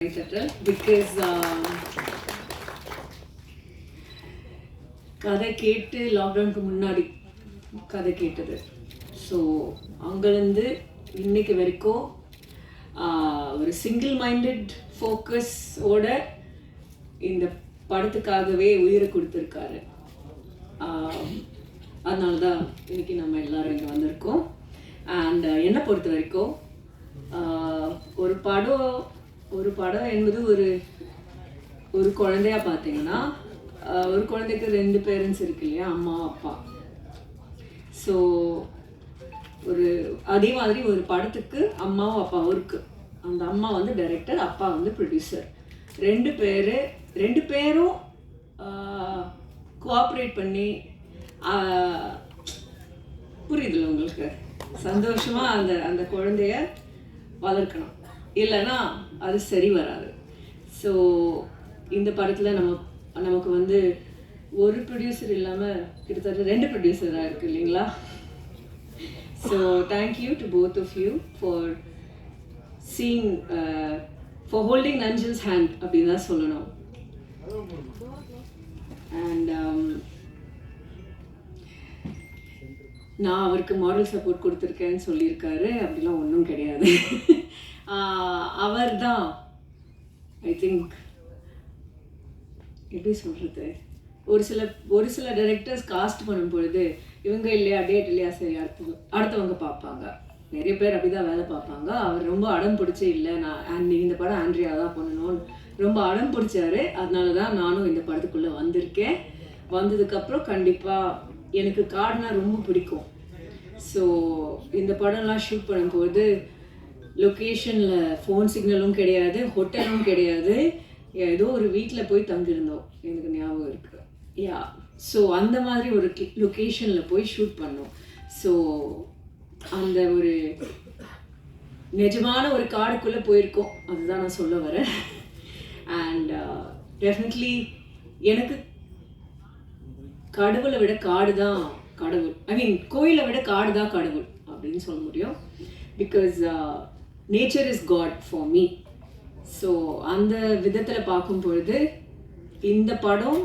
Because கதை கேட்டு லாக்டவுனுக்கு முன்னாடி கதை கேட்டது ஸோ அங்கேருந்து இன்னைக்கு வரைக்கும் ஒரு சிங்கிள் மைண்டட் ஃபோக்கஸோட இந்த படத்துக்காகவே உயிரை கொடுத்துருக்காரு அதனால தான் இன்னைக்கு நம்ம எல்லாரும் இங்கே வந்திருக்கோம் அண்ட் என்னை பொறுத்த வரைக்கும் ஒரு படம் ஒரு படம் என்பது ஒரு ஒரு குழந்தையா பார்த்தீங்கன்னா ஒரு குழந்தைக்கு ரெண்டு பேரண்ட்ஸ் இருக்கு இல்லையா? அம்மா அப்பா. ஸோ ஒரு அதே மாதிரி ஒரு படத்துக்கு அம்மாவும் அப்பாவும் இருக்கு. அந்த அம்மா வந்து டைரக்டர் அப்பா வந்து ப்ரொடியூசர் ரெண்டு பேர் ரெண்டு பேரும் கோஆப்ரேட் பண்ணி புரியுதுல்ல உங்களுக்கு? சந்தோஷமாக அந்த அந்த குழந்தைய வளர்க்கணும். இல்லைன்னா அது சரி வராது. ஸோ இந்த படத்தில் நம்ம நமக்கு வந்து ஒரு ப்ரொடியூசர் இல்லாமல் கிட்டத்தட்ட ரெண்டு ப்ரொடியூசராக இருக்கு இல்லைங்களா? So thank you to both of you for seeing for holding angels hand அப்படின்னு தான் சொல்லணும். அண்ட் um, நான் அவருக்கு மாடல் சப்போர்ட் கொடுத்துருக்கேன்னு சொல்லியிருக்காரு. அப்படிலாம் ஒன்றும் கிடையாது. அவர் தான் ஐ திங்க் எப்படி சொல்கிறது ஒரு சில ஒரு சில டைரக்டர்ஸ் காஸ்ட் பண்ணும் பொழுது இவங்க இல்லையா டேட் இல்லையா சரி அடுத்து அடுத்தவங்க பார்ப்பாங்க. நிறைய பேர் அப்படிதான் வேலை பார்ப்பாங்க. அவர் ரொம்ப அடம் பிடிச்சி இல்லை. நான் ஆண்டி இந்த படம் ஆண்ட்ரியா தான் பண்ணணும்னு ரொம்ப அடம் பிடிச்சாரு. அதனால தான் நானும் இந்த படத்துக்குள்ளே வந்திருக்கேன். வந்ததுக்கப்புறம் கண்டிப்பாக எனக்கு காடுனா ரொம்ப பிடிக்கும். ஸோ இந்த படம்லாம் ஷூட் பண்ணும்போது லொக்கேஷனில் ஃபோன் சிக்னலும் கிடையாது ஹோட்டலும் கிடையாது. ஏதோ ஒரு வீட்டில் போய் தங்கியிருந்தோம். எனக்கு ஞாபகம் இருக்குது யா ஸோ அந்த மாதிரி ஒரு லொக்கேஷனில் போய் ஷூட் பண்ணோம். ஸோ அந்த ஒரு நிஜமான ஒரு காடுக்குள்ளே போயிருக்கோம். அதுதான் நான் சொல்ல வரேன். அண்ட் டெஃபினெட்லி uh, எனக்கு கடவுளை விட காடு தான் கடவுள். ஐ மீன் கோயிலை விட காடு தான் கடவுள் அப்படின்னு சொல்ல முடியும். Because nature is God for me so அந்த விதத்தில் பார்க்கும் பொழுது இந்த படம்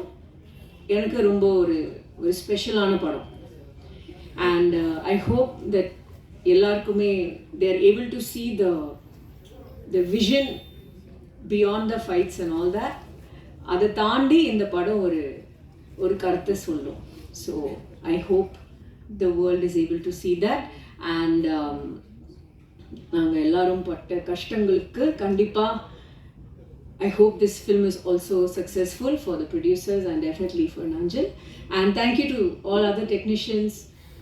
எனக்கு ரொம்ப ஒரு ஒரு ஸ்பெஷலான படம். அண்ட் ஐ ஹோப் தட் எல்லாருக்குமே there able to see the the vision beyond the fights and all that அதை தாண்டி இந்த படம் ஒரு ஒரு கருத்தை சொல்லும். So I hope the world is able to see that and நாங்கள் எல்லாரும் பட்ட கஷ்டங்களுக்கு கண்டிப்பாக I hope this film is also successful for the producers and definitely for Nanjal. And thank you to all other technicians,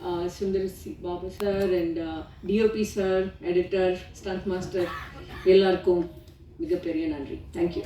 uh, Sundar C- Baba sir and uh, DOP sir, editor, stunt master, எல்லாருக்கும் மிகப்பெரிய நன்றி thank you